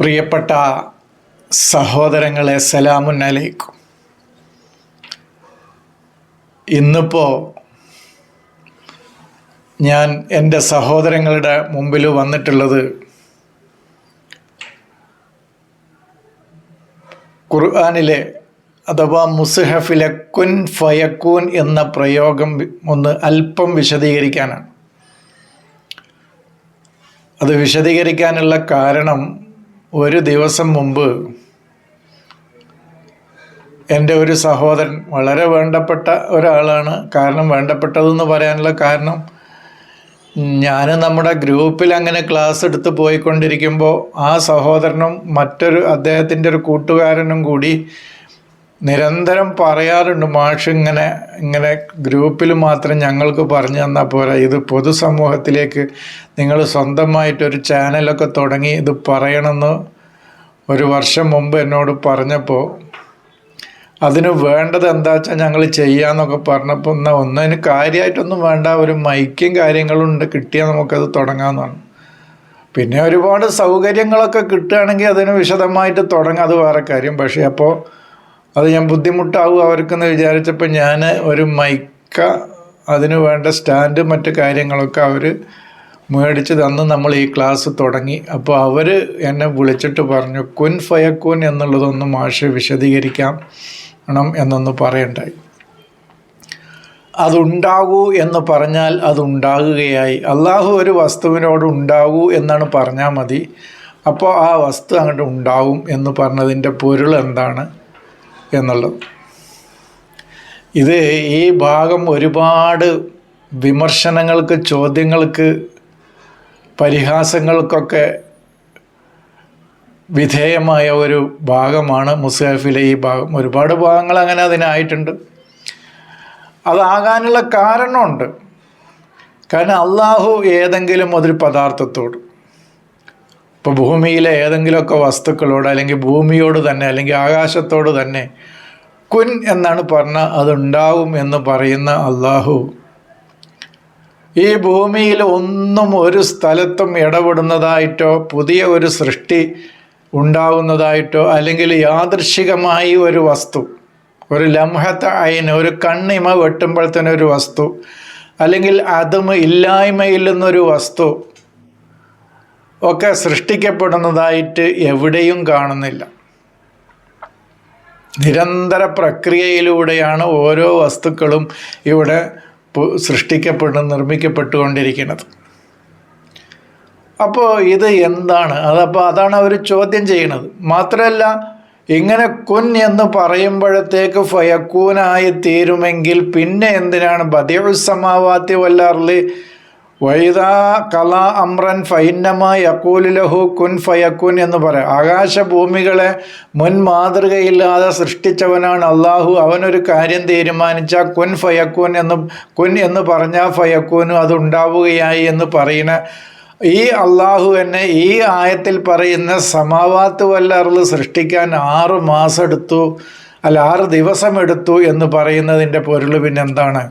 പ്രിയപ്പെട്ട സഹോദരങ്ങളെ സലാമുൻ അലൈക്കും. ഇന്നിപ്പോൾ ഞാൻ എന്റെ സഹോദരങ്ങളുടെ മുമ്പിൽ വന്നിട്ടുള്ളത് ഖുർആാനിലെ അഥവാ മുസ്ഹഫിലെ കുൻ ഫയക്കൂൻ എന്ന പ്രയോഗം ഒന്ന് അല്പം വിശദീകരിക്കാനാണ്. അത് വിശദീകരിക്കാനുള്ള കാരണം ഒരു ദിവസം മുമ്പ് എന്റെ ഒരു സഹോദരൻ വളരെ വേണ്ടപ്പെട്ട ഒരാളാണ്. കാരണം വേണ്ടപ്പെട്ടതെന്ന് പറയാനുള്ള കാരണം ഞാൻ നമ്മുടെ ഗ്രൂപ്പിൽ അങ്ങനെ ക്ലാസ് എടുത്ത് പോയിക്കൊണ്ടിരിക്കുമ്പോൾ ആ സഹോദരനും മറ്റൊരു അദ്ദേഹത്തിന്റെ ഒരു കൂട്ടുകാരനും കൂടി നിരന്തരം പറയാറുണ്ട് മാഷ് ഇങ്ങനെ ഇങ്ങനെ ഗ്രൂപ്പിൽ മാത്രം ഞങ്ങൾക്ക് പറഞ്ഞു തന്നാൽ പോരാ. ഇത് പൊതുസമൂഹത്തിലേക്ക് നിങ്ങൾ സ്വന്തമായിട്ടൊരു ചാനലൊക്കെ തുടങ്ങി ഇത് പറയണമെന്ന് ഒരു വർഷം മുമ്പ് എന്നോട് പറഞ്ഞപ്പോൾ അതിന് വേണ്ടത് എന്താ വെച്ചാൽ ഞങ്ങൾ ചെയ്യാന്നൊക്കെ പറഞ്ഞപ്പോൾ എന്നാൽ ഒന്നതിന് കാര്യമായിട്ടൊന്നും വേണ്ട ഒരു മൈക്കും കാര്യങ്ങളും ഉണ്ട് കിട്ടിയാൽ നമുക്കത് തുടങ്ങാമെന്നാണ് പിന്നെ ഒരുപാട് സൗകര്യങ്ങളൊക്കെ കിട്ടുകയാണെങ്കിൽ അതിന് വിശദമായിട്ട് തുടങ്ങാം അത് വേറെ കാര്യം. പക്ഷേ അപ്പോൾ അത് ഞാൻ ബുദ്ധിമുട്ടാവും അവർക്കെന്ന് വിചാരിച്ചപ്പോൾ ഞാൻ ഒരു മൈക്ക അതിന് വേണ്ട സ്റ്റാൻഡ് മറ്റു കാര്യങ്ങളൊക്കെ അവർ മേടിച്ച് തന്ന് നമ്മൾ ഈ ക്ലാസ് തുടങ്ങി. അപ്പോൾ അവർ എന്നെ വിളിച്ചിട്ട് പറഞ്ഞു കുൻ ഫയക്കുൻ എന്നുള്ളതൊന്ന് മാഷ് വിശദീകരിക്കാം ണം എന്നൊന്ന് പറയണ്ടായി. അതുണ്ടാകൂ എന്ന് പറഞ്ഞാൽ അതുണ്ടാകുകയായി. അള്ളാഹു ഒരു വസ്തുവിനോട് ഉണ്ടാകൂ എന്നാണ് പറഞ്ഞാൽ മതി. അപ്പോൾ ആ വസ്തു അങ്ങോട്ട് ഉണ്ടാവും എന്ന് പറഞ്ഞതിന്റെ പൊരുൾ എന്താണ്? എന്നുള്ളത്. ഇത് ഈ ഭാഗം ഒരുപാട് വിമർശനങ്ങൾക്ക് ചോദ്യങ്ങൾക്ക് പരിഹാസങ്ങൾക്കൊക്കെ വിധേയമായ ഒരു ഭാഗമാണ് മുസാഫിലെ ഈ ഭാഗം. ഒരുപാട് ഭാഗങ്ങൾ അങ്ങനെ അതിനായിട്ടുണ്ട്. അതാകാനുള്ള കാരണമുണ്ട്. കാരണം അള്ളാഹു ഏതെങ്കിലും ഒരു പദാർത്ഥത്തോട് ഇപ്പോൾ ഭൂമിയിലെ ഏതെങ്കിലുമൊക്കെ വസ്തുക്കളോട് അല്ലെങ്കിൽ ഭൂമിയോട് തന്നെ അല്ലെങ്കിൽ ആകാശത്തോട് തന്നെ കുൻ എന്നാണ് പറഞ്ഞാൽ അതുണ്ടാവും എന്ന് പറയുന്ന അള്ളാഹു ഈ ഭൂമിയിൽ ഒന്നും ഒരു സ്ഥലത്തും ഇടപെടുന്നതായിട്ടോ പുതിയ ഒരു സൃഷ്ടി ഉണ്ടാവുന്നതായിട്ടോ അല്ലെങ്കിൽ യാദൃശികമായി ഒരു വസ്തു ഒരു ലംഹത്ത അയിന് ഒരു കണ്ണിമ വെട്ടുമ്പോൾ തന്നെ ഒരു വസ്തു അല്ലെങ്കിൽ അതും ഇല്ലായ്മയിൽ നിന്നൊരു വസ്തു ഒക്കെ സൃഷ്ടിക്കപ്പെടുന്നതായിട്ട് എവിടെയും കാണുന്നില്ല. നിരന്തര പ്രക്രിയയിലൂടെയാണ് ഓരോ വസ്തുക്കളും ഇവിടെ സൃഷ്ടിക്കപ്പെട്ട് നിർമ്മിക്കപ്പെട്ടുകൊണ്ടിരിക്കുന്നത്. അപ്പോൾ ഇത് എന്താണ്? അതപ്പോൾ അതാണ് അവർ ചോദ്യം ചെയ്യുന്നത്. മാത്രമല്ല ഇങ്ങനെ കുൻ എന്ന് പറയുമ്പോഴത്തേക്ക് ഫയക്കൂനായി തീരുമെങ്കിൽ പിന്നെ എന്തിനാണ്? ബദിയുസമാവാത്തി വല്ലാറിൽ വൈദാ കല അമ്രൻ ഫൈന്നമ യക്കൂലിലഹു കുൻ ഫയക്കുൻ എന്ന് പറയാം. ആകാശഭൂമികളെ മുൻ മാതൃകയില്ലാതെ സൃഷ്ടിച്ചവനാണ് അള്ളാഹു അവനൊരു കാര്യം തീരുമാനിച്ച കുൻ ഫയക്കുൻ എന്ന് കുൻ എന്ന് പറഞ്ഞാൽ ഫയക്കൂനും അത് ഉണ്ടാവുകയായി എന്ന് പറയുന്ന ഈ അള്ളാഹു എന്നെ ഈ ആയത്തിൽ പറയുന്ന സമാവാത്ത് വല്ലറിൽ സൃഷ്ടിക്കാൻ ആറ് മാസം എടുത്തു അല്ല ആറ് ദിവസം എടുത്തു എന്ന് പറയുന്നതിന്റെ പൊരുൾ പിന്നെന്താണ്?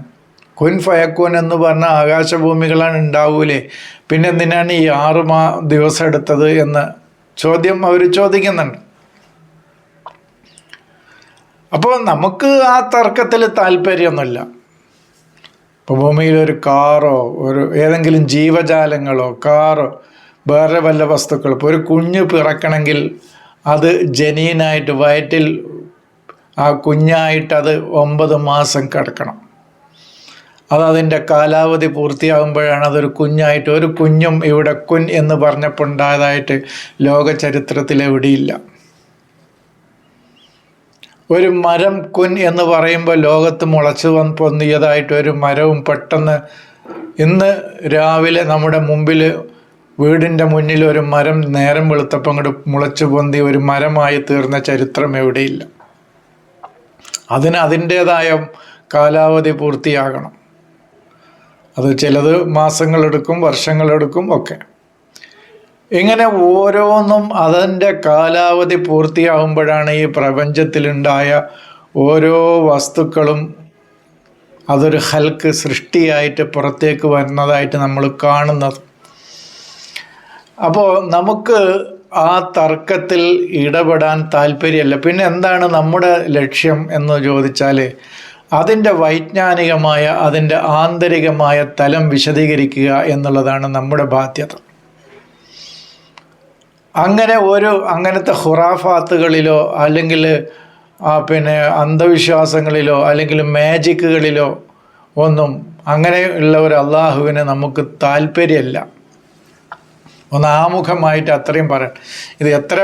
കുൻ ഫയക്കൂൻ എന്ന് പറഞ്ഞ ആകാശഭൂമികളാണ് ഉണ്ടാവൂലേ? പിന്നെ എന്തിനാണ് ഈ ആറ് മാ ദിവസം എടുത്തത് എന്ന് ചോദ്യം അവർ ചോദിക്കുന്നുണ്ട്. അപ്പോൾ നമുക്ക് ആ തർക്കത്തിൽ താല്പര്യമൊന്നുമില്ല. ഇപ്പോൾ ഭൂമിയിൽ ഒരു കാറോ ഒരു ഏതെങ്കിലും ജീവജാലങ്ങളോ കാറോ വേറെ വല്ല വസ്തുക്കൾ ഇപ്പോൾ ഒരു കുഞ്ഞ് പിറക്കണമെങ്കിൽ അത് ജനീനായിട്ട് വയറ്റിൽ ആ കുഞ്ഞായിട്ട് അത് ഒമ്പത് മാസം കിടക്കണം. അത് അതിന്റെ കാലാവധി പൂർത്തിയാകുമ്പോഴാണ് അതൊരു കുഞ്ഞായിട്ട് ഒരു കുഞ്ഞും ഇവിടെ കുൻ എന്ന് പറഞ്ഞപ്പോൾ ഉണ്ടായതായിട്ട് ലോക ചരിത്രത്തിൽ എവിടെയില്ല. ഒരു മരം കുൻ എന്ന് പറയുമ്പോൾ ലോകത്ത് മുളച്ചു വന്ന് പൊന്നിയതായിട്ട് ഒരു മരവും പെട്ടെന്ന് ഇന്ന് രാവിലെ നമ്മുടെ മുമ്പിൽ വീടിന്റെ മുന്നിൽ ഒരു മരം നേരം വെളുത്തപ്പം അങ്ങോട്ട് മുളച്ചു പൊന്തി ഒരു മരമായി തീർന്ന ചരിത്രം എവിടെയില്ല. അതിന് അതിന്റേതായ കാലാവധി പൂർത്തിയാകണം. അത് ചിലത് മാസങ്ങളെടുക്കും വർഷങ്ങളെടുക്കും ഒക്കെ. ഇങ്ങനെ ഓരോന്നും അതിന്റെ കാലാവധി പൂർത്തിയാകുമ്പോഴാണ് ഈ പ്രപഞ്ചത്തിലുണ്ടായ ഓരോ വസ്തുക്കളും അതൊരു ഹൽക്ക് സൃഷ്ടിയായിട്ട് പുറത്തേക്ക് വരുന്നതായിട്ട് നമ്മൾ കാണുന്നത്. അപ്പോൾ നമുക്ക് ആ തർക്കത്തിൽ ഇടപെടാൻ താല്പര്യമല്ല. പിന്നെ എന്താണ് നമ്മുടെ ലക്ഷ്യം എന്ന് ചോദിച്ചാൽ അതിന്റെ വൈജ്ഞാനികമായ അതിന്റെ ആന്തരികമായ തലം വിശദീകരിക്കുക എന്നുള്ളതാണ് നമ്മുടെ ബാധ്യത. അങ്ങനെ ഒരു അങ്ങനത്തെ ഹുറാഫാത്തുകളിലോ അല്ലെങ്കിൽ പിന്നെ അന്ധവിശ്വാസങ്ങളിലോ അല്ലെങ്കിൽ മാജിക്കുകളിലോ ഒന്നും അങ്ങനെ ഉള്ള ഒരു അള്ളാഹുവിന് നമുക്ക് താല്പര്യമല്ല. ഒന്ന് ആമുഖമായിട്ട് അത്രയും പറയാം ഇത് എത്ര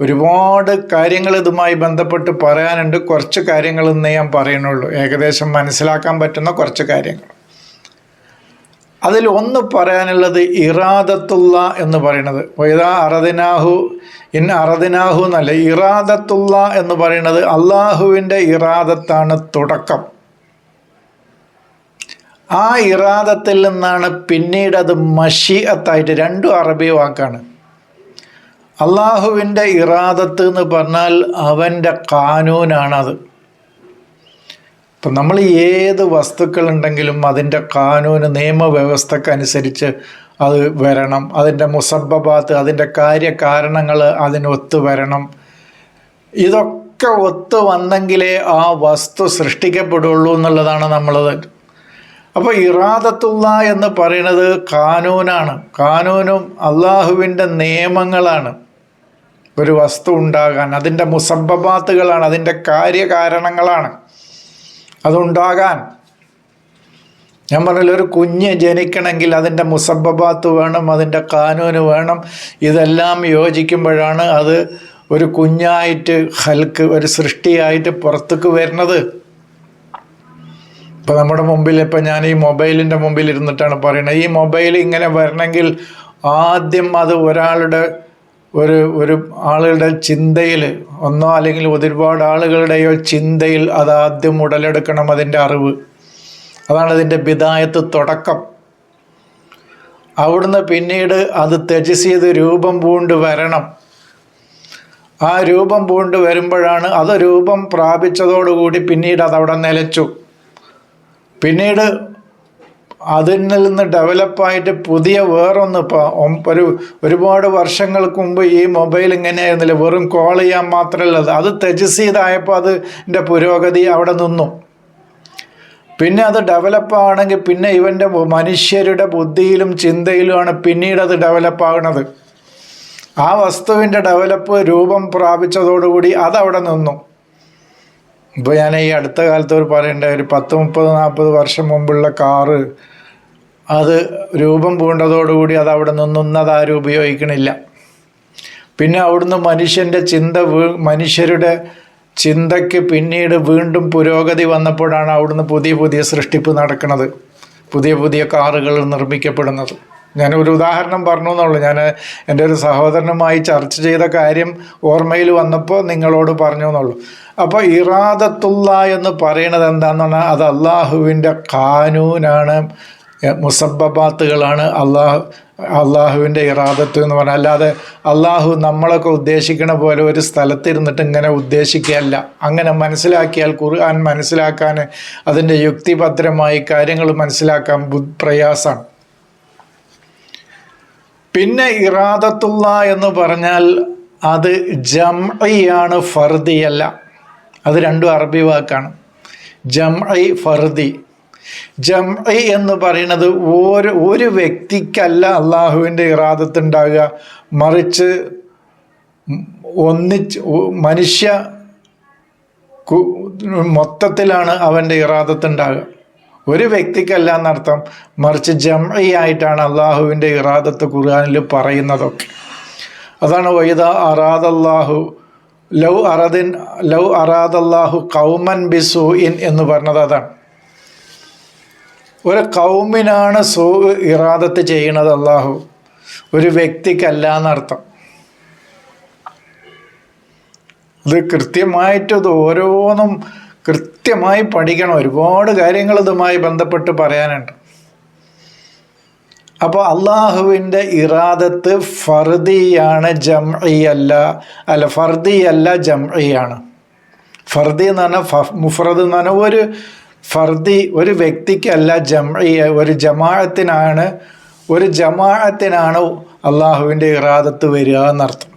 ഒരുപാട് കാര്യങ്ങൾ ഇതുമായി ബന്ധപ്പെട്ട് പറയാനുണ്ട്. കുറച്ച് കാര്യങ്ങൾ ഇന്ന് ഞാൻ പറയുന്നുള്ളൂ. ഏകദേശം മനസ്സിലാക്കാൻ പറ്റുന്ന കുറച്ച് കാര്യങ്ങൾ. അതിൽ ഒന്ന് പറയാനുള്ളത് ഇറാദത്തുള്ള എന്ന് പറയുന്നത്. ഇതാ അറദിനാഹു ഇൻ അറദിനാഹു എന്നല്ല ഇറാദത്തുള്ള എന്ന് പറയുന്നത് അള്ളാഹുവിന്റെ ഇറാദത്താണ് തുടക്കം. ആ ഇറാദത്തിൽ നിന്നാണ് പിന്നീട് അത് മഷിയത്തായിട്ട് രണ്ടും അറബി വാക്കാണ്. അള്ളാഹുവിന്റെ ഇറാദത്ത് എന്ന് പറഞ്ഞാൽ അവന്റെ കാനൂനാണത്. ഇപ്പം നമ്മൾ ഏത് വസ്തുക്കളുണ്ടെങ്കിലും അതിന്റെ കാനൂന് നിയമവ്യവസ്ഥക്കനുസരിച്ച് അത് വരണം. അതിന്റെ മുസബബാത്ത് അതിന്റെ കാര്യകാരണങ്ങൾ അതിനൊത്തു വരണം. ഇതൊക്കെ ഒത്തു വന്നെങ്കിലേ ആ വസ്തു സൃഷ്ടിക്കപ്പെടുള്ളൂ എന്നുള്ളതാണ് നമ്മളത്. അപ്പോൾ ഇറാദത്തുള്ള എന്ന് പറയുന്നത് കാനൂനാണ്. കാനൂനും അള്ളാഹുവിന്റെ നിയമങ്ങളാണ്. ഒരു വസ്തു ഉണ്ടാകാൻ അതിന്റെ മുസബബാത്തുകളാണ് അതിന്റെ കാര്യകാരണങ്ങളാണ്. അതുണ്ടാകാൻ. ഞാൻ പറഞ്ഞില്ല ഒരു കുഞ്ഞ് ജനിക്കണമെങ്കിൽ അതിന്റെ മുസബബാത്ത് വേണം അതിന്റെ കാനൂന് വേണം. ഇതെല്ലാം യോജിക്കുമ്പോഴാണ് അത് ഒരു കുഞ്ഞായിട്ട് ഹൽക്ക് ഒരു സൃഷ്ടിയായിട്ട് പുറത്തേക്ക് വരുന്നത്. ഇപ്പം നമ്മുടെ മുമ്പിൽ ഇപ്പം ഞാൻ ഈ മൊബൈലിന്റെ മുമ്പിൽ ഇരുന്നിട്ടാണ് പറയുന്നത്. ഈ മൊബൈൽ ഇങ്ങനെ വരണമെങ്കിൽ ആദ്യം അത് ഒരാളുടെ ഒരു ഒരു ആളുകളുടെ ചിന്തയിൽ ഒന്നോ അല്ലെങ്കിൽ ഒരുപാട് ആളുകളുടെയോ ചിന്തയിൽ അതാദ്യം ഉടലെടുക്കണം അതിന്റെ അറിവ്. അതാണ് അതിന്റെ ബിദായത്ത് തുടക്കം. അവിടുന്ന് പിന്നീട് അത് തെജസ് ചെയ്ത് രൂപം പൂണ്ട് വരണം. ആ രൂപം പൂണ്ട് വരുമ്പോഴാണ് അത് രൂപം പ്രാപിച്ചതോടുകൂടി പിന്നീട് അതവിടെ നിലച്ചു. പിന്നീട് അതിൽ നിന്ന് ഡെവലപ്പായിട്ട് പുതിയ വേറൊന്ന് ഇപ്പോൾ ഒരു ഒരുപാട് വർഷങ്ങൾക്ക് മുമ്പ് ഈ മൊബൈൽ ഇങ്ങനെയായിരുന്നില്ല. വെറും കോൾ ചെയ്യാൻ മാത്രമല്ല അത് തെജസ്സീതായപ്പോൾ അതിന്റെ പുരോഗതി അവിടെ നിന്നു. പിന്നെ അത് ഡെവലപ്പ് ആണെങ്കിൽ പിന്നെ ഇവന്റെ മനുഷ്യരുടെ ബുദ്ധിയിലും ചിന്തയിലുമാണ് പിന്നീട് അത് ഡെവലപ്പ് ആ വസ്തുവിന്റെ ഡെവലപ്പ് രൂപം പ്രാപിച്ചതോടുകൂടി അതവിടെ നിന്നു. ഇപ്പോൾ ഞാൻ ഈ അടുത്ത കാലത്ത് ഒരു പറയേണ്ട ഒരു പത്ത് മുപ്പത് നാൽപ്പത് വർഷം മുമ്പുള്ള കാറ് അത് രൂപം പൂണ്ടതോടുകൂടി അത് അവിടെ നിന്നുന്നത് ആരും ഉപയോഗിക്കണില്ല. പിന്നെ അവിടുന്ന് മനുഷ്യന്റെ ചിന്ത മനുഷ്യരുടെ ചിന്തയ്ക്ക് പിന്നീട് വീണ്ടും പുരോഗതി വന്നപ്പോഴാണ് അവിടുന്ന് പുതിയ പുതിയ സൃഷ്ടിപ്പ് നടക്കുന്നത് പുതിയ പുതിയ കാറുകൾ നിർമ്മിക്കപ്പെടുന്നത്. ഞാൻ ഒരു ഉദാഹരണം പറഞ്ഞു എന്നുള്ളൂ ഞാൻ എന്റെ ഒരു സഹോദരനുമായി ചർച്ച ചെയ്ത കാര്യം ഓർമ്മയിൽ വന്നപ്പോൾ നിങ്ങളോട് പറഞ്ഞു എന്നുള്ളൂ അപ്പോൾ ഇറാദത്തുള്ള എന്ന് പറയണത് എന്താണെന്ന് പറഞ്ഞാൽ അത് അള്ളാഹുവിന്റെ കാനൂനാണ് മുസബബാത്തുകളാണ് അള്ളാഹു അള്ളാഹുവിന്റെ ഇറാദത്ത് എന്ന് പറഞ്ഞാൽ. അല്ലാതെ അള്ളാഹു നമ്മളൊക്കെ ഉദ്ദേശിക്കണ പോലെ ഒരു സ്ഥലത്തിരുന്നിട്ട് ഇങ്ങനെ ഉദ്ദേശിക്കുകയല്ല. അങ്ങനെ മനസ്സിലാക്കിയാൽ ഖുർആൻ മനസ്സിലാക്കാൻ അതിന്റെ യുക്തിഭദ്രമായി കാര്യങ്ങൾ മനസ്സിലാക്കാൻ പ്രയാസമാണ് പിന്നെ ഇറാദത്തുള്ള എന്ന് പറഞ്ഞാൽ അത് ജംഇയാണ് ഫർദിയല്ല. അത് രണ്ടും അറബി വാക്കാണ്. ജംഇ ഫർദി. ജംഇ എന്ന് പറയുന്നത് ഒരു ഒരു വ്യക്തിക്കല്ല അള്ളാഹുവിന്റെ ഇറാദത്തുണ്ടാകുക മറിച്ച് ഒന്നിച്ച് മനുഷ്യ മൊത്തത്തിലാണ് അവന്റെ ഇറാദത്തുണ്ടാകുക ഒരു വ്യക്തിക്കല്ല എന്നർത്ഥം. മറിച്ച് ജംഇ ആയിട്ടാണ് അള്ളാഹുവിന്റെ ഇറാദത്ത് ഖുർആാനിൽ പറയുന്നതൊക്കെ. അതാണ് വൈദ അറാദല്ലാഹു ലൗ അറദിൻ ലൗ അറാദല്ലാഹു കൗമൻ ബിസു ഇൻ എന്ന് പറഞ്ഞത് അതാണ്. ഒരു കൗമിനാണ് സൂ ഇറാദത്ത് ചെയ്യണത് അള്ളാഹു ഒരു വ്യക്തിക്കല്ല എന്നർത്ഥം ഇത് കൃത്യമായിട്ട് ഇത് ഓരോന്നും കൃത്യമായി പഠിക്കണം. ഒരുപാട് കാര്യങ്ങൾ ഇതുമായി ബന്ധപ്പെട്ട് പറയാനുണ്ട്. അപ്പോൾ അള്ളാഹുവിന്റെ ഇറാദത്ത് ഫർദിയാണ് ജംഇയല്ല അല്ല ഫർദിയല്ല ജംഇയാണ്. ഫർദി എന്ന് പറഞ്ഞാൽ മുഫ്രദ് എന്ന് പറഞ്ഞാൽ ഒരു ഫർദി ഒരു വ്യക്തിക്കല്ല ജമ ഒരു ജമാഅത്തിനാണ് ഒരു ജമാഅത്തിനാണ് അള്ളാഹുവിന്റെ ഇറാദത്ത് വരിക എന്നർത്ഥം.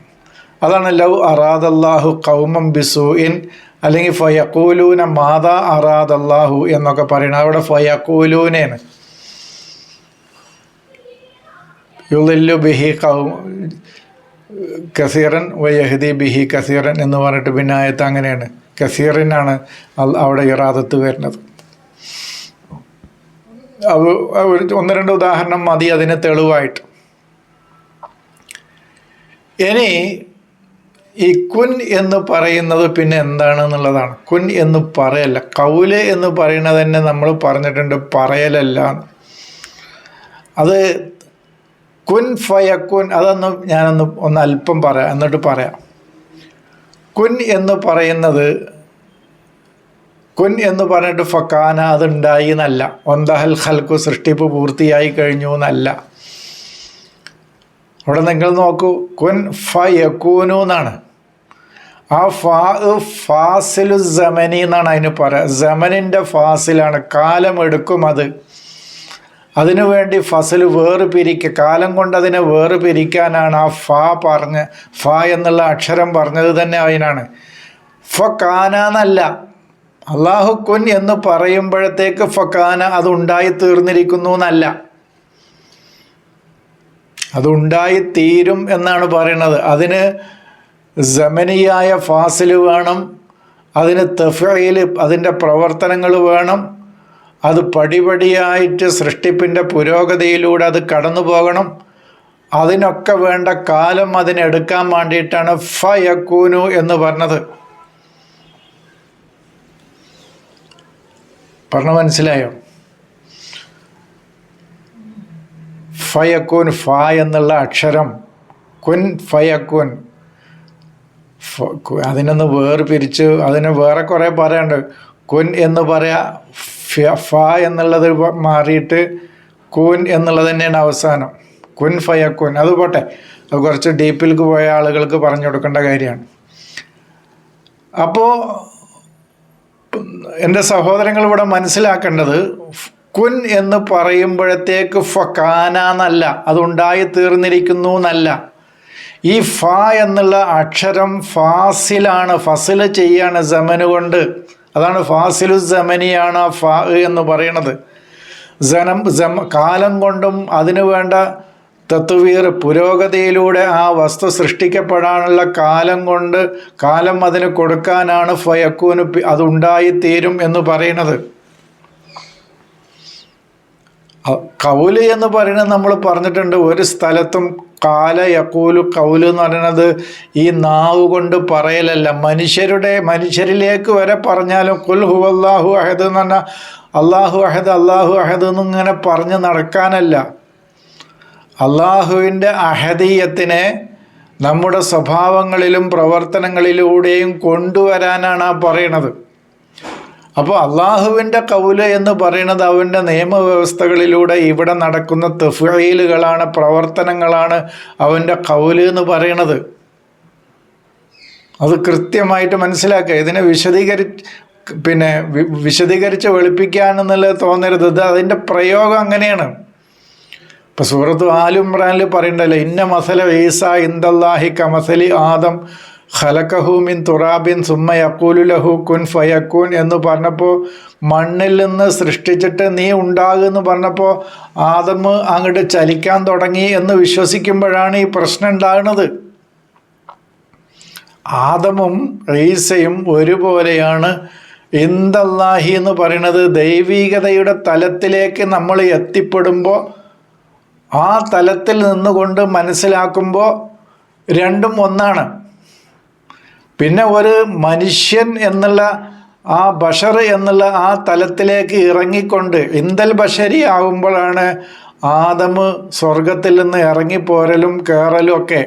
അതാണ് ലൗ അറാദല്ലാഹു കൗമം ബിസൂഇൻ അല്ലെങ്കിൽ ഫയക്കൂലൂന മാതാ അറാദല്ലാഹു എന്നൊക്കെ പറയണം അവിടെ ഫയക്കൂലൂനയാണ് യുലില്ലു ബിഹി കൗ കസീറൻ വയഹദി ബിഹി കസീറൻ എന്ന് പറഞ്ഞിട്ട് പിന്നെ ആയത്ത് അങ്ങനെയാണ്. കസീറിനാണ് അവിടെ ഇറാദത്ത് വരുന്നത്. ഒരു ഒന്ന് രണ്ട് ഉദാഹരണം മതി അതിന് തെളിവായിട്ട്. ഇനി ഈ കുൻ എന്ന് പറയുന്നത് പിന്നെ എന്താണെന്നുള്ളതാണ് കുൻ എന്ന് പറയല്ല കൗൽ എന്ന് പറയുന്നത് തന്നെ നമ്മൾ പറഞ്ഞിട്ടുണ്ട് പറയലല്ല. അത് കുൻ ഫയക്കുൻ അതൊന്ന് ഞാനൊന്ന് ഒന്ന് അല്പം പറയാം എന്നിട്ട് പറയാം. കുൻ എന്ന് പറയുന്നത് കുൻ എന്ന് പറഞ്ഞിട്ട് ഫക്കാന അതുണ്ടായി എന്നല്ല. ഒന്തഹൽ ഹൽക്കു സൃഷ്ടിപ്പ് പൂർത്തിയായി കഴിഞ്ഞു എന്നല്ല. അവിടെ നിങ്ങൾ നോക്കൂ. കുൻ ഫ യക്കൂനു എന്നാണ്. ആ ഫാ ഫാസിലു ജമനി എന്നാണ് അതിന് പറയുക ജമനിന്റെ ഫാസിലാണ് കാലമെടുക്കും അത്. അതിനു വേണ്ടി ഫസൽ വേറ് പിരിക്കുക കാലം കൊണ്ട് അതിനെ വേറ് പിരിക്കാനാണ് ആ ഫ പറഞ്ഞ് ഫ എന്നുള്ള അക്ഷരം പറഞ്ഞത് തന്നെ അതിനാണ്. ഫ കാന എന്നല്ല. അള്ളാഹു കുൻ എന്ന് പറയുമ്പോഴത്തേക്ക് ഫക്കാന അതുണ്ടായി തീർന്നിരിക്കുന്നു എന്നല്ല. അതുണ്ടായി തീരും എന്നാണ് പറയുന്നത് അതിന് ജമനിയായ ഫാസിൽ വേണം അതിന് തെഫയിൽ അതിന്റെ പ്രവർത്തനങ്ങൾ വേണം അത് പടിപടിയായിട്ട് സൃഷ്ടിപ്പിന്റെ പുരോഗതിയിലൂടെ അത് കടന്നു പോകണം. അതിനൊക്കെ വേണ്ട കാലം അതിനെടുക്കാൻ വേണ്ടിയിട്ടാണ് ഫയക്കൂനു എന്ന് പറഞ്ഞത്. പറഞ്ഞ മനസ്സിലായോ? ഫയക്കുൻ ഫ എന്നുള്ള അക്ഷരം കുൻ ഫയക്കുൻ അതിനൊന്ന് വേർപിരിച്ച് അതിന് വേറെ കുറേ പറയാണ്ട് കുൻ എന്ന് പറയാ ഫ- എന്നുള്ളത് മാറിയിട്ട് കൂൻ എന്നുള്ളത് തന്നെയാണ് അവസാനം. കുൻ ഫയക്കുൻ അത് പോട്ടെ. അത് കുറച്ച് ഡീപ്പിലേക്ക് പോയ ആളുകൾക്ക് പറഞ്ഞു കൊടുക്കേണ്ട കാര്യമാണ്. അപ്പോൾ എന്റെ സഹോദരങ്ങൾ ഇവിടെ മനസ്സിലാക്കേണ്ടത് കുൻ എന്ന് പറയുമ്പോഴത്തേക്ക് ഫക്കാന എന്നല്ല അതുണ്ടായി തീർന്നിരിക്കുന്നു എന്നല്ല. ഈ ഫ എന്നുള്ള അക്ഷരം ഫാസിലാണ് ഫസിൽ ചെയ്യാണ് ജമന് കൊണ്ട്. അതാണ് ഫാസിലു ജമനിയാണ് ഫ എന്ന് പറയണത് ജനം ജം കാലം കൊണ്ടും അതിനു വേണ്ട തത്വീർ പുരോഗതിയിലൂടെ ആ വസ്തു സൃഷ്ടിക്കപ്പെടാനുള്ള കാലം കൊണ്ട് കാലം അതിന് കൊടുക്കാനാണ് ഫയക്കൂന് അതുണ്ടായിത്തീരും അതുണ്ടായി തീരും എന്ന് പറയുന്നത്. കൗൽ എന്ന് പറയുന്നത് നമ്മൾ പറഞ്ഞിട്ടുണ്ട്. ഒരു സ്ഥലത്തും കാല യക്കൂലു കൗൽ എന്ന് പറയുന്നത് ഈ നാവ് കൊണ്ട് പറയലല്ല. മനുഷ്യരുടെ മനുഷ്യരിലേക്ക് വരെ പറഞ്ഞാലും കുൽ ഹു അള്ളാഹു അഹദ് എന്ന് പറഞ്ഞാൽ അള്ളാഹു അഹദ് അള്ളാഹു അഹദ് എന്നിങ്ങനെ പറഞ്ഞ് നടക്കാനല്ല. അള്ളാഹുവിന്റെ അഹദീയത്തിനെ നമ്മുടെ സ്വഭാവങ്ങളിലും പ്രവർത്തനങ്ങളിലൂടെയും കൊണ്ടുവരാനാണ് ആ പറയണത്. അപ്പോൾ അള്ളാഹുവിന്റെ കൗൽ എന്ന് പറയുന്നത് അവന്റെ നിയമവ്യവസ്ഥകളിലൂടെ ഇവിടെ നടക്കുന്ന തെഫീലുകളാണ് പ്രവർത്തനങ്ങളാണ് അവന്റെ കൗൽ എന്ന് പറയണത് അത് കൃത്യമായിട്ട് മനസ്സിലാക്കുക. ഇതിനെ വിശദീകരി പിന്നെ വിശദീകരിച്ച് വെളുപ്പിക്കാൻ എന്നുള്ളത് തോന്നരുത്. അതിന്റെ പ്രയോഗം അങ്ങനെയാണ്. ഇപ്പം സൂറത്ത് ആലുംറാനിൽ പറയണ്ടല്ലോ ഇന്ന മസല ഈസ ഇന്ദല്ലാഹി കമസലി ആദം ഖലക്കഹു മിൻ തുറാബിൻ സുമ്മ യക്കൂലു ലഹു കുൻ ഫയക്കൂൻ എന്ന് പറഞ്ഞപ്പോൾ മണ്ണിൽ നിന്ന് സൃഷ്ടിച്ചിട്ട് നീ ഉണ്ടാകുമെന്ന് പറഞ്ഞപ്പോൾ ആദമ് അങ്ങോട്ട് ചലിക്കാൻ തുടങ്ങി എന്ന് വിശ്വസിക്കുമ്പോഴാണ് ഈ പ്രശ്നം ഉണ്ടാകുന്നത്. ആദമും ഈസയും ഒരുപോലെയാണ് ഇന്ദല്ലാഹി എന്ന് പറയുന്നത് ദൈവീകതയുടെ തലത്തിലേക്ക് നമ്മൾ എത്തിപ്പെടുമ്പോൾ ആ തലത്തിൽ നിന്നുകൊണ്ട് മനസ്സിലാക്കുമ്പോൾ രണ്ടും ഒന്നാണ്. പിന്നെ ഒരു മനുഷ്യൻ എന്നുള്ള ആ ബഷർ എന്നുള്ള ആ തലത്തിലേക്ക് ഇറങ്ങിക്കൊണ്ട് ഇന്ദൽ ബഷരി ആകുമ്പോഴാണ് ആദമ് സ്വർഗത്തിൽ നിന്ന് ഇറങ്ങിപ്പോരലും കയറലും ഒക്കെ.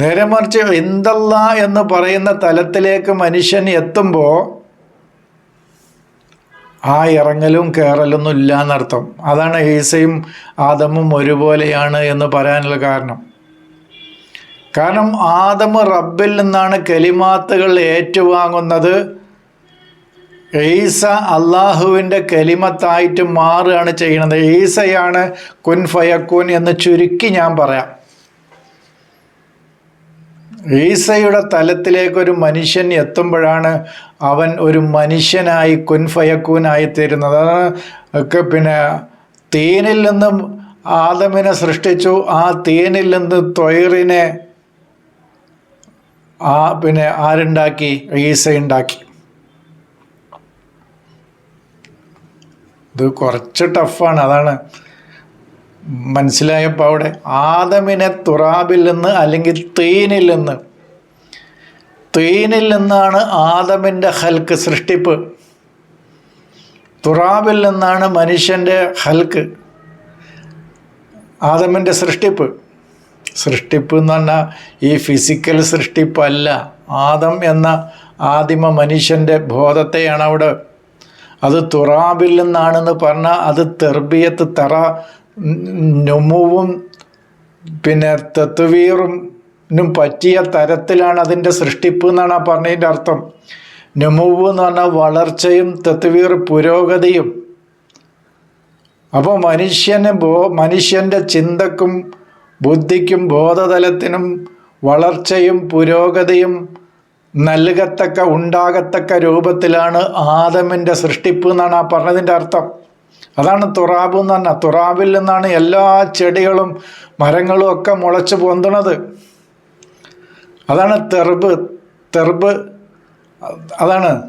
നേരെ മറിച്ച് ഇന്ദല്ല എന്ന് പറയുന്ന തലത്തിലേക്ക് മനുഷ്യൻ എത്തുമ്പോൾ ആ ഇറങ്ങലും കയറലൊന്നും ഇല്ല എന്നർത്ഥം അതാണ് ഈസയും ആദമും ഒരുപോലെയാണ് എന്ന് പറയാനുള്ള കാരണം. കാരണം ആദമ് റബ്ബിൽ നിന്നാണ് കലിമാത്തുകൾ ഏറ്റുവാങ്ങുന്നത്. ഈസ അള്ളാഹുവിന്റെ കലിമത്തായിട്ട് മാറുകയാണ് ചെയ്യുന്നത്. ഈസയാണ് കുൻ ഫയക്കുൻ എന്ന് ചുരുക്കി ഞാൻ പറയാം. ഈസയുടെ തലത്തിലേക്കൊരു മനുഷ്യൻ എത്തുമ്പോഴാണ് അവൻ ഒരു മനുഷ്യനായി കുൻഫയക്കൂനായി തീരുന്നത്. ഒക്കെ പിന്നെ തേനിൽ നിന്നും ആദമിനെ സൃഷ്ടിച്ചു. ആ തേനിൽ നിന്ന് തൊയറിനെ ആ പിന്നെ ആരുണ്ടാക്കി? ഈസ ഉണ്ടാക്കി. ഇത് കുറച്ച് ടഫാണ് അതാണ് മനസ്സിലായപ്പോൾ അവിടെ ആദമിനെ തുറാബിൽ നിന്ന് അല്ലെങ്കിൽ തേനിൽ നിന്ന്. തേനിൽ നിന്നാണ് ആദമിന്റെ ഹൽക്ക് സൃഷ്ടിപ്പ്. തുറാബിൽ നിന്നാണ് മനുഷ്യന്റെ ഹൽക്ക് ആദമിന്റെ സൃഷ്ടിപ്പ്. സൃഷ്ടിപ്പ് എന്ന് പറഞ്ഞാൽ ഈ ഫിസിക്കൽ സൃഷ്ടിപ്പല്ല. ആദം എന്ന ആദിമ മനുഷ്യന്റെ ബോധത്തെയാണ് അവിടെ. അത് തുറാബിൽ നിന്നാണെന്ന് പറഞ്ഞാൽ അത് തെർബിയത്ത് തറ നുമുവും പിന്നെ തത്വീറും പറ്റിയ തരത്തിലാണ് അതിന്റെ സൃഷ്ടിപ്പ് എന്നാണ് ആ പറഞ്ഞതിന്റെ അർത്ഥം. നുമുവ് എന്ന് പറഞ്ഞാൽ വളർച്ചയും തത്വീർ പുരോഗതിയും. അപ്പോൾ മനുഷ്യന് ബോ മനുഷ്യന്റെ ചിന്തക്കും ബുദ്ധിക്കും ബോധതലത്തിനും വളർച്ചയും പുരോഗതിയും നൽകത്തക്ക ഉണ്ടാകത്തക്ക രൂപത്തിലാണ് ആദമിന്റെ സൃഷ്ടിപ്പ് എന്നാണ് ആ പറഞ്ഞതിന്റെ അർത്ഥം. അതാണ് തുറാബ് എന്ന് പറഞ്ഞാൽ തുറാബിൽ നിന്നാണ് എല്ലാ ചെടികളും മരങ്ങളും ഒക്കെ മുളച്ച് പൊന്തണത്. അതാണ് തെർബ്. തെർബ് അതാണ്.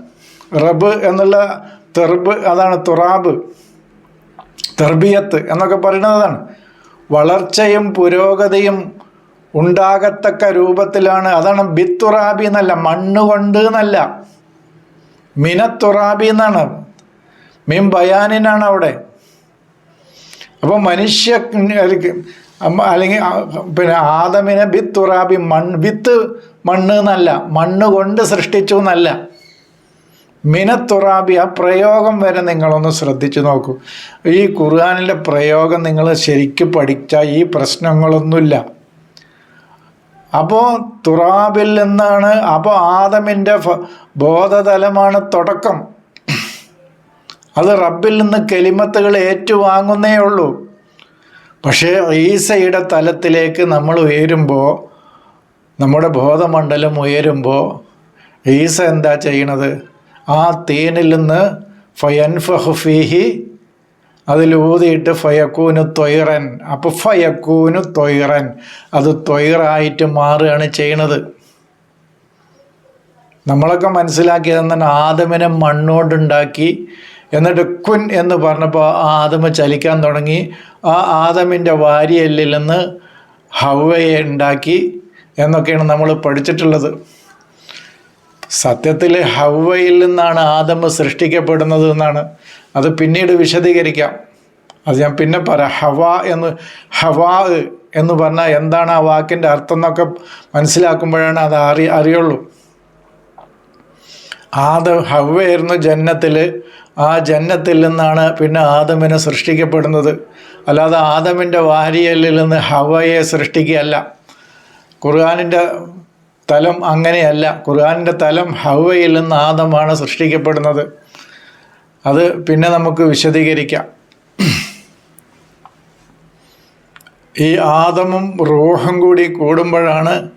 റബ് എന്നുള്ള തെർബ് അതാണ് തുറാബ്. തെർബിയത്ത് എന്നൊക്കെ പറയുന്നത് അതാണ്. വളർച്ചയും പുരോഗതിയും ഉണ്ടാകത്തക്ക രൂപത്തിലാണ്. അതാണ് ബിത്തുറാബി എന്നല്ല മണ്ണുകൊണ്ട് എന്നല്ല. മിനത്തുറാബി എന്നാണ്. മീൻ ബയാനിനാണ് അവിടെ. അപ്പോൾ മനുഷ്യ അല്ലെങ്കിൽ പിന്നെ ആദമിനെ ബിത്തുറാബി മണ്ണ് വിത്ത് മണ്ണ് എന്നല്ല മണ്ണ് കൊണ്ട് സൃഷ്ടിച്ചു എന്നല്ല. മിനത്തുറാബി ആ പ്രയോഗം വരെ നിങ്ങളൊന്ന് ശ്രദ്ധിച്ചു നോക്കൂ. ഈ ഖുർആാനിലെ പ്രയോഗം നിങ്ങൾ ശരിക്കും പഠിച്ചാൽ ഈ പ്രശ്നങ്ങളൊന്നുമില്ല. അപ്പോൾ തുറാബിൽ നിന്നാണ് അപ്പോൾ ആദമിന്റെ ബോധതലമാണ് തുടക്കം. അത് റബ്ബിൽ നിന്ന് കെലിമത്തുകൾ ഏറ്റുവാങ്ങുന്നേ ഉള്ളൂ. പക്ഷേ ഈസയുടെ തലത്തിലേക്ക് നമ്മൾ ഉയരുമ്പോൾ നമ്മുടെ ബോധമണ്ഡലം ഉയരുമ്പോൾ ഈസ എന്താ ചെയ്യണത്? ആ തേനിൽ നിന്ന് ഫയൻ ഫഹുഫിഹി അതിലൂതിയിട്ട് ഫയക്കൂന് തൊയ്റൻ. അപ്പോൾ ഫയക്കൂന് തൊയ്റൻ അത് തൊയ്റായിട്ട് മാറുകയാണ് ചെയ്യണത്. നമ്മളൊക്കെ മനസ്സിലാക്കിയത് തന്നെ ആദമിനെ മണ്ണോണ്ടുണ്ടാക്കി എന്നിട്ട് കുൻ എന്ന് പറഞ്ഞപ്പോൾ ആ ആദമ ചലിക്കാൻ തുടങ്ങി. ആ ആദമിന്റെ വാരിയല്ലിൽ നിന്ന് ഹവയെ ഉണ്ടാക്കി എന്നൊക്കെയാണ് നമ്മൾ പഠിച്ചിട്ടുള്ളത്. സത്യത്തിൽ ഹവയിൽ നിന്നാണ് ആദമ സൃഷ്ടിക്കപ്പെടുന്നത് എന്നാണ്. അത് പിന്നീട് വിശദീകരിക്കാം. അത് ഞാൻ പിന്നെ പറയാം. ഹവ എന്ന് ഹവാ എന്ന് പറഞ്ഞാൽ എന്താണ് ആ വാക്കിന്റെ അർത്ഥം എന്നൊക്കെ മനസ്സിലാക്കുമ്പോഴാണ് അത് അറി അറിയുള്ളൂ. ആദ ഹവയായിരുന്നു ജന്നത്തിൽ ആ ജന്നത്തിൽ നിന്നാണ് പിന്നെ ആദമിനെ സൃഷ്ടിക്കപ്പെടുന്നത്. അല്ലാതെ ആദമിന്റെ വാരിയലിൽ നിന്ന് ഹവയെ സൃഷ്ടിക്കുകയല്ല. ഖുർആാനിന്റെ തലം അങ്ങനെയല്ല. ഖുർആാനിന്റെ തലം ഹവയിൽ നിന്ന് ആദമാണ് സൃഷ്ടിക്കപ്പെടുന്നത്. അത് പിന്നെ നമുക്ക് വിശദീകരിക്കാം. ഈ ആദമും റൂഹും കൂടി കൂടുമ്പോഴാണ്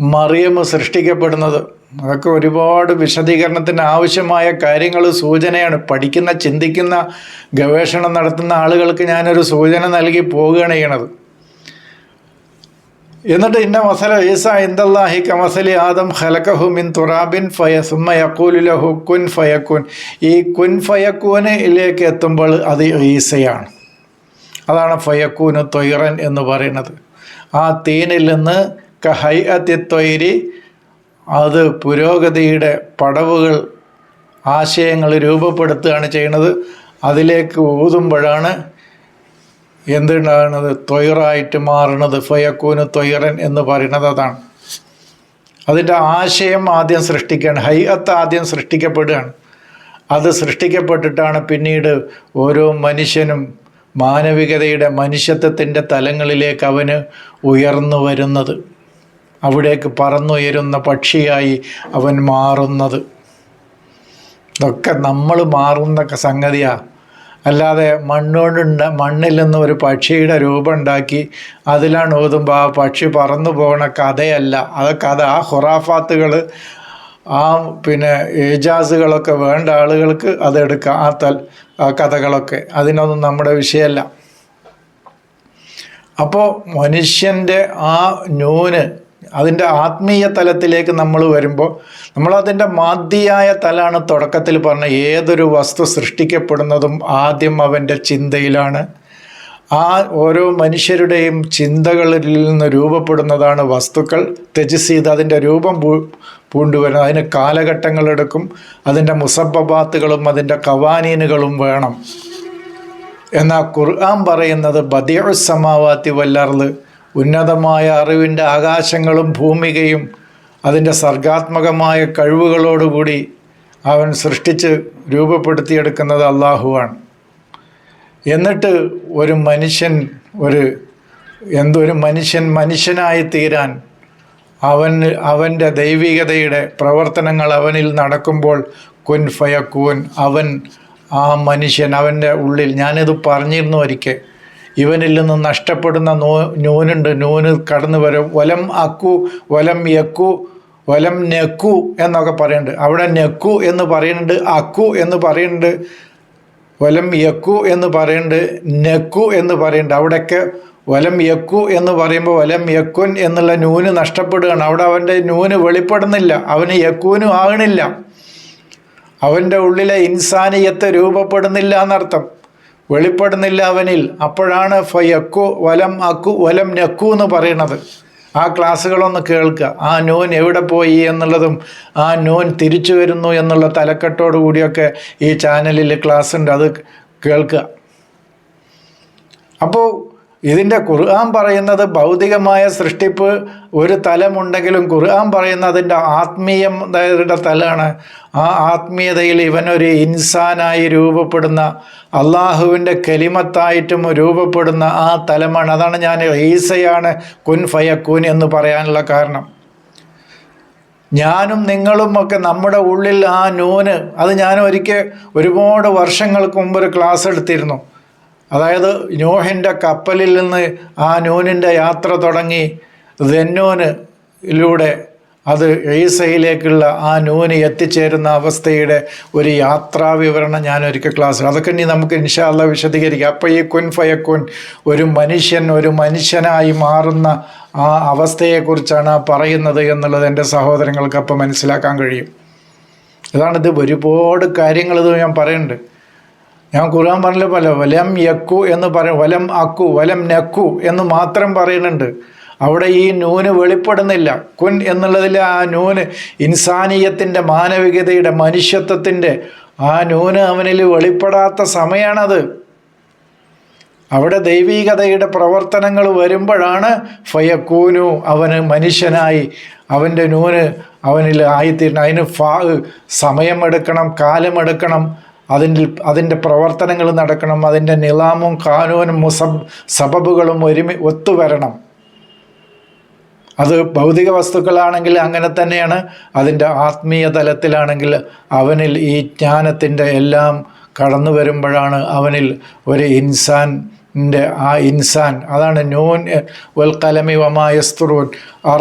മറിയം സൃഷ്ടിക്കപ്പെടുന്നത്. അതൊക്കെ ഒരുപാട് വിശദീകരണത്തിന് ആവശ്യമായ കാര്യങ്ങൾ സൂചനയാണ്. പഠിക്കുന്ന ചിന്തിക്കുന്ന ഗവേഷണം നടത്തുന്ന ആളുകൾക്ക് ഞാനൊരു സൂചന നൽകി പോവുകയാണ് ചെയ്യണത്. എന്നിട്ട് ഇന്ന മസല ഈസ ഇന്ദല്ലാഹി കമസലി ആദം ഹലകഹു മിൻ തുറാബിൻ ഫയ സുമ യക്കൂലുലഹു കുൻ ഫയക്കുൻ ഈ കുൻ ഫയക്കൂനിലേക്ക് എത്തുമ്പോൾ അത് ഈസയാണ്. അതാണ് ഫയക്കൂന് തൊയ്റൻ എന്ന് പറയുന്നത്. ആ തീനിൽ നിന്ന് കഹൈ അത്യത്തൊയിരി അത് പുരോഗതിയുടെ പടവുകൾ ആശയങ്ങൾ രൂപപ്പെടുത്തുകയാണ് ചെയ്യുന്നത്. അതിലേക്ക് ഊതുമ്പോഴാണ് എന്തുണ്ടാകുന്നത്? തൊയറായിട്ട് മാറുന്നത് ഫയക്കൂന് തൊയറൻ എന്ന് പറയുന്നത് അതാണ്. അതിന്റെ ആശയം ആദ്യം സൃഷ്ടിക്കുകയാണ്. ഹൈഅത്ത് ആദ്യം സൃഷ്ടിക്കപ്പെടുകയാണ്. അത് സൃഷ്ടിക്കപ്പെട്ടിട്ടാണ് പിന്നീട് ഓരോ മനുഷ്യനും മാനവികതയുടെ മനുഷ്യത്വത്തിന്റെ തലങ്ങളിലേക്ക് അവന് ഉയർന്നു വരുന്നത്. അവിടേക്ക് പറന്നുയരുന്ന പക്ഷിയായി അവൻ മാറുന്നത്. ഇതൊക്കെ നമ്മൾ മാറുന്ന സംഗതിയാണ് അല്ലാതെ മണ്ണുകൊണ്ടുണ്ട മണ്ണിൽ നിന്ന് ഒരു പക്ഷിയുടെ രൂപം ഉണ്ടാക്കി അതിലാണ് ഓതുമ്പോൾ ആ പക്ഷി പറന്നു പോകണ കഥയല്ല. അത് കഥ ആ ഹുറാഫാത്തുകൾ ആ പിന്നെ ഏജാസുകളൊക്കെ വേണ്ട ആളുകൾക്ക് അതെടുക്കാം ആ തൽ ആ കഥകളൊക്കെ. അതിനൊന്നും നമ്മുടെ വിഷയമല്ല അപ്പോൾ മനുഷ്യന്റെ ആ ന്യൂന് അതിന്റെ ആത്മീയ തലത്തിലേക്ക് നമ്മൾ വരുമ്പോൾ നമ്മളതിന്റെ മാധ്യയായ തലാണ് തുടക്കത്തിൽ പറഞ്ഞ ഏതൊരു വസ്തു സൃഷ്ടിക്കപ്പെടുന്നതും ആദ്യം അവന്റെ ചിന്തയിലാണ്. ആ ഓരോ മനുഷ്യരുടെയും ചിന്തകളിൽ നിന്ന് രൂപപ്പെടുന്നതാണ് വസ്തുക്കൾ. തെജസ് ചെയ്ത് അതിന്റെ രൂപം പൂണ്ടുവരുന്നത്. അതിന് കാലഘട്ടങ്ങളെടുക്കും അതിന്റെ മുസബബാത്തുകളും അതിന്റെ കവാനീനുകളും വേണം. എന്നാൽ ഖുർആൻ പറയുന്നത് ബദിയുസമാവാത്തി വല്ലർന്ന് ഉന്നതമായ അറിവിന്റെ ആകാശങ്ങളും ഭൂമികയും അതിന്റെ സർഗാത്മകമായ കഴിവുകളോടുകൂടി അവൻ സൃഷ്ടിച്ച് രൂപപ്പെടുത്തിയെടുക്കുന്നത് അള്ളാഹുവാണ്. എന്നിട്ട് ഒരു മനുഷ്യൻ ഒരു എന്തൊരു മനുഷ്യൻ മനുഷ്യനായി തീരാൻ അവൻ അവന്റെ ദൈവികതയുടെ പ്രവർത്തനങ്ങൾ അവനിൽ നടക്കുമ്പോൾ കുൻ ഫയക്കൂൻ അവൻ ആ മനുഷ്യൻ അവന്റെ ഉള്ളിൽ ഞാനിത് പറഞ്ഞിരുന്നു ഒരിക്കൽ. ഇവനിൽ നിന്ന് നഷ്ടപ്പെടുന്ന നോ നൂനുണ്ട്. നൂന് കടന്നു വരും. വലം അക്കു വലം യക്കു വലം നെക്കു എന്നൊക്കെ പറയുന്നുണ്ട്. അവിടെ നെക്കു എന്ന് പറയുന്നുണ്ട് അക്കു എന്ന് പറയുന്നുണ്ട് വലം യക്കു എന്ന് പറയുന്നുണ്ട് നെക്കു എന്ന് പറയുന്നുണ്ട്. അവിടെയൊക്കെ വലം യക്കു എന്ന് പറയുമ്പോൾ വലം യക്കുൻ എന്നുള്ള നൂന് നഷ്ടപ്പെടുകയാണ്. അവിടെ അവന്റെ നൂന് വെളിപ്പെടുന്നില്ല. അവന് യക്കൂനും ആകണില്ല. അവന്റെ ഉള്ളിലെ ഇൻസാനിയത്ത് രൂപപ്പെടുന്നില്ല എന്നർത്ഥം. വെളിപ്പെടുന്നില്ല അവനിൽ. അപ്പോഴാണ് ഫയക്കു വലം അക്കു വലം നക്കു എന്ന് പറയുന്നത്. ആ ക്ലാസ്സുകളൊന്ന് കേൾക്കുക. ആ നൂൻ എവിടെ പോയി എന്നുള്ളതും ആ നൂൻ തിരിച്ചു വരുന്നു എന്നുള്ള തലക്കെട്ടോടു കൂടിയൊക്കെ ഈ ചാനലിൽ ക്ലാസ് ഉണ്ട് അത് കേൾക്കുക. അപ്പോൾ ഇതിന്റെ ഖുർആൻ പറയുന്നത് ഭൗതികമായ സൃഷ്ടിപ്പ് ഒരു തലമുണ്ടെങ്കിലും ഖുർആൻ പറയുന്നത് അതിന്റെ ആത്മീയതയുടെ തലമാണ് ആ ആത്മീയതയിൽ ഇവനൊരു ഇൻസാനായി രൂപപ്പെടുന്ന അള്ളാഹുവിന്റെ കലിമത്തായിട്ടും രൂപപ്പെടുന്ന ആ തലമാണ്. അതാണ് ഞാൻ ഈസയാണ് കുൻ ഫയക്കൂൻ എന്ന് പറയാനുള്ള കാരണം. ഞാനും നിങ്ങളും ഒക്കെ നമ്മുടെ ഉള്ളിൽ ആ നൂന് അത് ഞാൻ ഒരിക്കൽ ഒരുപാട് വർഷങ്ങൾക്ക് മുമ്പ് ഒരു ക്ലാസ് എടുത്തിരുന്നു. അതായത് നോഹിന്റെ കപ്പലിൽ നിന്ന് ആ നൂനിന്റെ യാത്ര തുടങ്ങി ദെന്നോനിലൂടെ അത് ഈസയിലേക്കുള്ള ആ നൂന് എത്തിച്ചേരുന്ന അവസ്ഥയുടെ ഒരു യാത്രാ വിവരണം ഞാൻ ഒരിക്കൽ ക്ലാസ് അതൊക്കെ ഇനി നമുക്ക് ഇൻഷാല്ല വിശദീകരിക്കാം. അപ്പോൾ ഈ കുൻ ഫയക്കുൻ ഒരു മനുഷ്യൻ ഒരു മനുഷ്യനായി മാറുന്ന ആ അവസ്ഥയെക്കുറിച്ചാണ് പറയുന്നത് എന്നുള്ളത് എന്റെ സഹോദരങ്ങൾക്ക് അപ്പോൾ മനസ്സിലാക്കാൻ കഴിയും. ഇതാണിത് ഒരുപാട് കാര്യങ്ങൾ ഇത് ഞാൻ പറയുന്നുണ്ട്. ഞാൻ ഖുർആൻ പറഞ്ഞ പോലെ വലം യക്കു എന്ന് പറ വലം അക്കു വലം നക്കു എന്ന് മാത്രം പറയുന്നുണ്ട്. അവിടെ ഈ നൂന് വെളിപ്പെടുന്നില്ല. കുൻ എന്നുള്ളതിൽ ആ നൂന് ഇൻസാനീയത്തിന്റെ മാനവികതയുടെ മനുഷ്യത്വത്തിന്റെ ആ നൂന് അവനിൽ വെളിപ്പെടാത്ത സമയമാണത് അവിടെ ദൈവീകതയുടെ പ്രവർത്തനങ്ങൾ വരുമ്പോഴാണ് ഫയക്കൂനു അവന് മനുഷ്യനായി അവന്റെ നൂന് അവനിൽ ആയിത്തീരണം അതിന് ഫാ സമയമെടുക്കണം കാലമെടുക്കണം. അതിന്റെ അതിന്റെ പ്രവർത്തനങ്ങൾ നടക്കണം അതിന്റെ നിലാമും കാനൂനും മുസബ് സബബുകളും ഒരുമി ഒത്തുവരണം. അത് ഭൗതിക വസ്തുക്കളാണെങ്കിൽ അങ്ങനെ തന്നെയാണ് അതിന്റെ ആത്മീയ തലത്തിലാണെങ്കിൽ അവനിൽ ഈ ജ്ഞാനത്തിന്റെ എല്ലാം കടന്നു വരുമ്പോഴാണ് അവനിൽ ഒരു ഇൻസാൻ ആ ഇൻസാൻ അതാണ് നൂൻ വൽ കലമി വമായസ്തുറൂൻ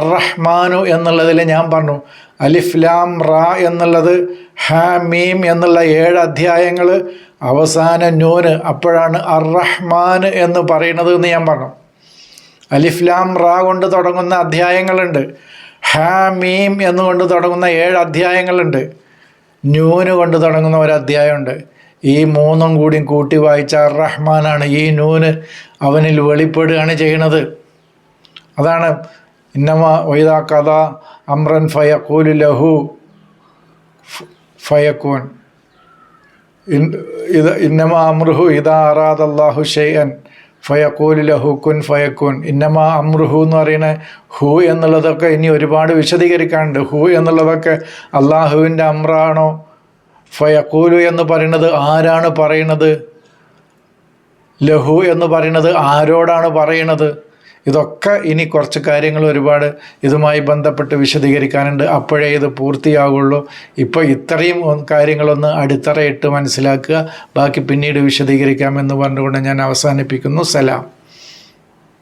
റഹ്മാനു എന്നുള്ളതിൽ ഞാൻ പറഞ്ഞു അലിഫ്ലാം റാ എന്നുള്ളത് ഹാ മീം എന്നുള്ള ഏഴ് അധ്യായങ്ങൾ അവസാന നൂന് അപ്പോഴാണ് അറഹ്മാൻ എന്ന് പറയുന്നത് എന്ന് ഞാൻ പറഞ്ഞു. അലിഫ് ലാം റാ കൊണ്ട് തുടങ്ങുന്ന അധ്യായങ്ങളുണ്ട്. ഹാ മീം എന്നുകൊണ്ട് തുടങ്ങുന്ന ഏഴ് അധ്യായങ്ങളുണ്ട്. നൂന് കൊണ്ട് തുടങ്ങുന്ന ഒരു അധ്യായമുണ്ട്. ഈ മൂന്നും കൂടി കൂട്ടി വായിച്ച റഹ്മാനാണ് ഈ നൂന് അവനിൽ വെളിപ്പെടുകയാണ് ചെയ്യണത് അതാണ് ഇന്നമ വൈദാ കഥ അമ്രൻ ഫയക്കൂലു ലഹു ഫയക്കൂൻ ഇത് ഇന്നമ അമ്രുഹു ഇതാ അറാദല്ലാഹു ഷെയ്യൻ ഫയക്കൂലു ലഹു കുൻ ഫയക്കൂൻ ഇന്നമ അമ്രുഹു എന്ന് പറയുന്ന ഹു എന്നുള്ളതൊക്കെ ഇനി ഒരുപാട് വിശദീകരിക്കാനുണ്ട്. ഹു എന്നുള്ളതൊക്കെ അള്ളാഹുവിന്റെ അമ്രാണോ? ഫയക്കൂലു എന്ന് പറയുന്നത് ആരാണ് പറയുന്നത്? ലഹു എന്ന് പറയുന്നത് ആരോടാണ് പറയുന്നത്? ഇതൊക്കെ ഇനി കുറച്ച് കാര്യങ്ങൾ ഒരുപാട് ഇതുമായി ബന്ധപ്പെട്ട് വിശദീകരിക്കാനുണ്ട്. അപ്പോഴേ ഇത് പൂർത്തിയാകുള്ളൂ ഇപ്പോൾ ഇത്രയും കാര്യങ്ങളൊന്ന് അടിത്തറയിട്ട് മനസ്സിലാക്കുക. ബാക്കി പിന്നീട് വിശദീകരിക്കാമെന്ന് പറഞ്ഞുകൊണ്ട് ഞാൻ അവസാനിപ്പിക്കുന്നു. സലാം.